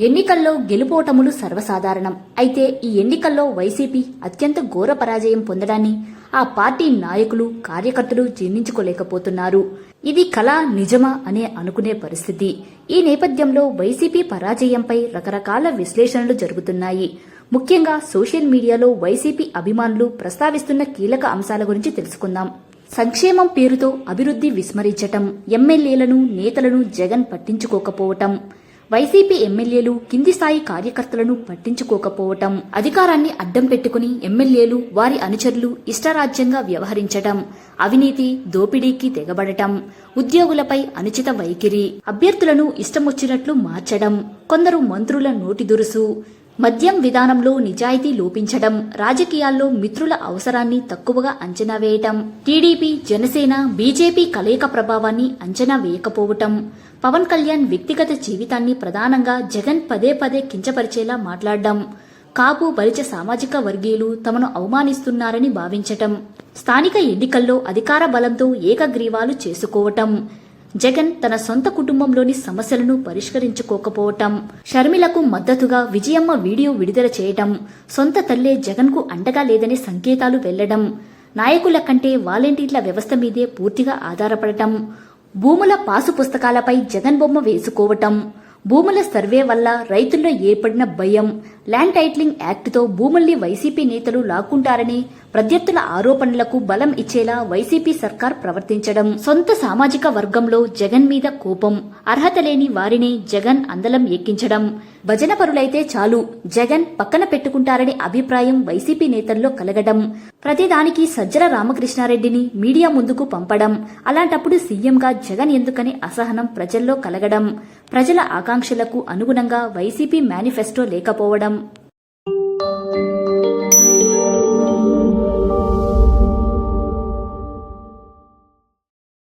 ఎన్నికల్లో గెలుపోటములు సర్వసాధారణం. అయితే ఈ ఎన్నికల్లో వైసీపీ అత్యంత ఘోర పరాజయం పొందడాన్ని ఆ పార్టీ నాయకులు కార్యకర్తలు జీర్ణించుకోలేకపోతున్నారు. ఇది కళ నిజమా అనే అనుకునే పరిస్థితి. ఈ నేపథ్యంలో వైసీపీ పరాజయంపై రకరకాల విశ్లేషణలు జరుగుతున్నాయి. ముఖ్యంగా సోషల్ మీడియాలో వైసీపీ అభిమానులు ప్రస్తావిస్తున్న కీలక అంశాల గురించి తెలుసుకుందాం. సంక్షేమం పేరుతో అభివృద్ధి విస్మరించటం ఎమ్మెల్యేలను నేతలను జగన్ పట్టించుకోకపోవటం. వైసీపీ ఎమ్మెల్యేలు కింది స్థాయి కార్యకర్తలను పట్టించుకోకపోవటం అధికారాన్ని అడ్డం పెట్టుకుని ఎమ్మెల్యేలు వారి అనుచరులు ఇష్టరాజ్యంగా వ్యవహరించటం అవినీతి దోపిడీకి తెగబడటం ఉద్యోగులపై అనుచిత వైఖరి అభ్యర్థులను ఇష్టమొచ్చినట్లు మార్చడం కొందరు మంత్రుల నోటి దురుసు మద్యం విధానంలో నిజాయితీ లోపించడం రాజకీయాల్లో మిత్రుల అవసరాన్ని తక్కువగా అంచనా వేయటం టీడీపీ జనసేన బీజేపీ కలయిక ప్రభావాన్ని అంచనా వేయకపోవటం పవన్ కళ్యాణ్ వ్యక్తిగత జీవితాన్ని ప్రధానంగా జగన్ పదే పదే కించపరిచేలా మాట్లాడడం కాపు బలిచ సామాజిక వర్గీయులు తమను అవమానిస్తున్నారని భావించటం స్థానిక ఎన్నికల్లో అధికార బలంతో ఏకగ్రీవాలు చేసుకోవటం జగన్ తన సొంత కుటుంబంలోని సమస్యలను పరిష్కరించుకోకపోవటం షర్మిలకు మద్దతుగా విజయమ్మ వీడియో విడుదల చేయటం సొంత తల్లే జగన్కు అండగా లేదనే సంకేతాలు వెళ్ళడం నాయకుల కంటే వాలంటీర్ల వ్యవస్థ మీదే పూర్తిగా ఆధారపడటం భూముల పాసు పుస్తకాలపై జగన్ బొమ్మ వేసుకోవటం భూముల సర్వే వల్ల రైతుల్లో ఏర్పడిన భయం ల్యాండ్ టైట్లింగ్ యాక్ట్తో భూముల్ని వైసీపీ నేతలు లాక్కుంటారని ప్రత్యర్థుల ఆరోపణలకు బలం ఇచ్చేలా వైసీపీ సర్కార్ ప్రవర్తించడం. సొంత సామాజిక వర్గంలో జగన్ మీద కోపం అర్హత లేని వారిని జగన్ అందలం ఎక్కించడం. భజన పరులైతే చాలు జగన్ పక్కన పెట్టుకుంటారనే అభిప్రాయం వైసీపీ నేతల్లో కలగడం. ప్రతిదానికి సజ్జల రామకృష్ణారెడ్డిని మీడియా ముందుకు పంపడం. అలాంటప్పుడు సీఎంగా జగన్ ఎందుకని అసహనం ప్రజల్లో కలగడం. ప్రజల ఆకాంక్షలకు అనుగుణంగా వైసీపీ మేనిఫెస్టో లేకపోవడం